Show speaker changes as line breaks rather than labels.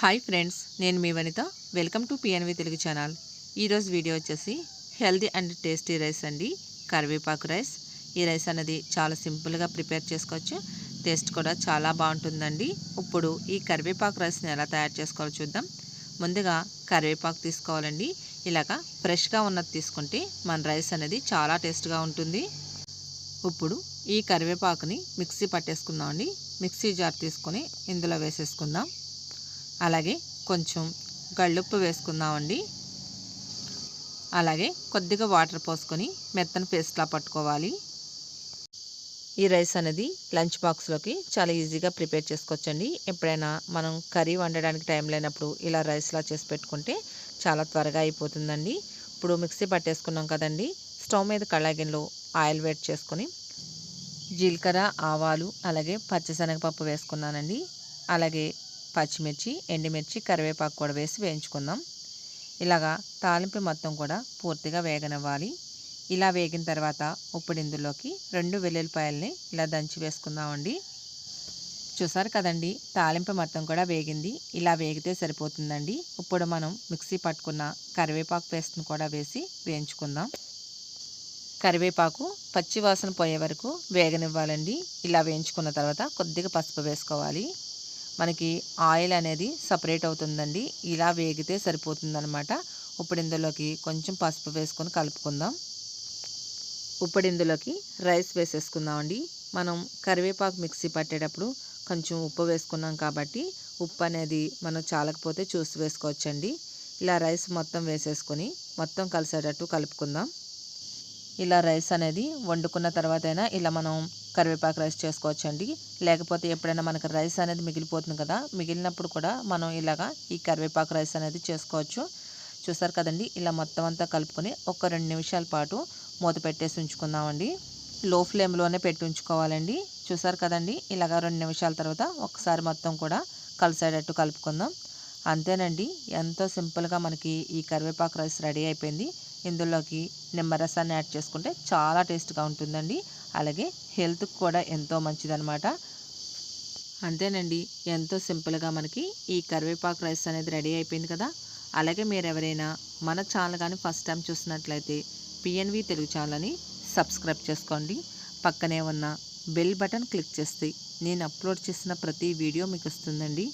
Hi friends నేను మీ Vanitha. Welcome to PNV Telugu channel. ఈరోజు video వచ్చేసి హెల్దీ అండ్ టేస్టీ రైస్ అండి. కరివేపాకు రైస్. ఈ రైస్ అనేది చాలా సింపుల్గా ప్రిపేర్ చేసుకోవచ్చు. టేస్ట్ కూడా చాలా బాగుంటుందండి. ఇప్పుడు ఈ కరివేపాకు రైస్ని ఎలా తయారు చేసుకోవాలో చూద్దాం. ముందుగా కరివేపాకు తీసుకోవాలండి. ఇలాగా ఫ్రెష్గా ఉన్నది తీసుకుంటే మన రైస్ అనేది చాలా టేస్ట్గా ఉంటుంది. ఇప్పుడు ఈ కరివేపాకుని మిక్సీ పట్టేసుకుందామండి. మిక్సీ జార్ తీసుకొని ఇందులో వేసేసుకుందాం. అలాగే కొంచెం గళ్ళుప్పు వేసుకుందామండి. అలాగే కొద్దిగా వాటర్ పోసుకొని మెత్తని పేస్ట్లా పట్టుకోవాలి. ఈ రైస్ అనేది లంచ్ బాక్స్లోకి చాలా ఈజీగా ప్రిపేర్ చేసుకోవచ్చండి. ఎప్పుడైనా మనం కర్రీ వండడానికి టైం లేనప్పుడు ఇలా రైస్లా చేసి పెట్టుకుంటే చాలా త్వరగా అయిపోతుందండి. ఇప్పుడు మిక్సీ పట్టేసుకున్నాం కదండి. స్టవ్ మీద కళాగిన్లో ఆయిల్ వేట్ చేసుకొని జీలకర్ర ఆవాలు అలాగే పచ్చిశనగపప్పు వేసుకున్నానండి. అలాగే పచ్చిమిర్చి ఎండుమిర్చి కరివేపాకు కూడా వేసి వేయించుకుందాం. ఇలాగా తాలింపు మొత్తం కూడా పూర్తిగా వేగనివ్వాలి. ఇలా వేగిన తర్వాత ఇప్పుడు ఇందులోకి రెండు వెల్లుల్లిపాయల్ని ఇలా దంచి వేసుకుందామండి. చూసారు కదండి తాలింపు మొత్తం కూడా వేగింది. ఇలా వేగితే సరిపోతుందండి. ఇప్పుడు మనం మిక్సీ పట్టుకున్న కరివేపాకు పేస్ట్ని కూడా వేసి వేయించుకుందాం. కరివేపాకు పచ్చి వాసన పోయే వరకు వేగనివ్వాలండి. ఇలా వేయించుకున్న తర్వాత కొద్దిగా పసుపు వేసుకోవాలి. మనకి ఆయిల్ అనేది సపరేట్ అవుతుందండి. ఇలా వేగితే సరిపోతుందనమాట ఇప్పుడు ఇందులోకి కొంచెం పసుపు వేసుకొని కలుపుకుందాం. ఇప్పుడు ఇందులోకి రైస్ వేసేసుకుందామండి. మనం కరివేపాకు మిక్సీ పట్టేటప్పుడు కొంచెం ఉప్పు వేసుకున్నాం కాబట్టి ఉప్పు అనేది మనం చాలకపోతే చూసి వేసుకోవచ్చండి. ఇలా రైస్ మొత్తం వేసేసుకొని మొత్తం కలిసేటట్టు కలుపుకుందాం. ఇలా రైస్ అనేది వండుకున్న తర్వాత అయినా ఇలా మనం కరివేపాకు రైస్ చేసుకోవచ్చండి. లేకపోతే ఎప్పుడైనా మనకు రైస్ అనేది మిగిలిపోతుంది కదా మిగిలినప్పుడు కూడా మనం ఇలాగా ఈ కరివేపాకు రైస్ అనేది చేసుకోవచ్చు. చూసారు కదండి ఇలా మొత్తం అంతా కలుపుకొని ఒక రెండు నిమిషాల పాటు మూత పెట్టేసి ఉంచుకుందామండి. లో ఫ్లేమ్లోనే పెట్టి ఉంచుకోవాలండి. చూసారు కదండి ఇలాగ రెండు నిమిషాల తర్వాత ఒకసారి మొత్తం కూడా కలిసేటట్టు కలుపుకుందాం. అంతేనండి. ఎంతో సింపుల్గా మనకి ఈ కరివేపాకు రైస్ రెడీ అయిపోయింది. ఇందులోకి నిమ్మరసాన్ని యాడ్ చేసుకుంటే చాలా టేస్ట్గా ఉంటుందండి. అలాగే హెల్త్కి కూడా ఎంతో మంచిదనమాట అంతేనండి. ఎంతో సింపుల్గా మనకి ఈ కరివేపాకు రైస్ అనేది రెడీ అయిపోయింది కదా. అలాగే మీరు ఎవరైనా మన ఛానల్ కానీ ఫస్ట్ టైం చూసినట్లయితే పిఎన్వి తెలుగు ఛానల్ని సబ్స్క్రైబ్ చేసుకోండి. పక్కనే ఉన్న బెల్ బటన్ క్లిక్ చేస్తే నేను అప్లోడ్ చేసిన ప్రతి వీడియో మీకు వస్తుందండి.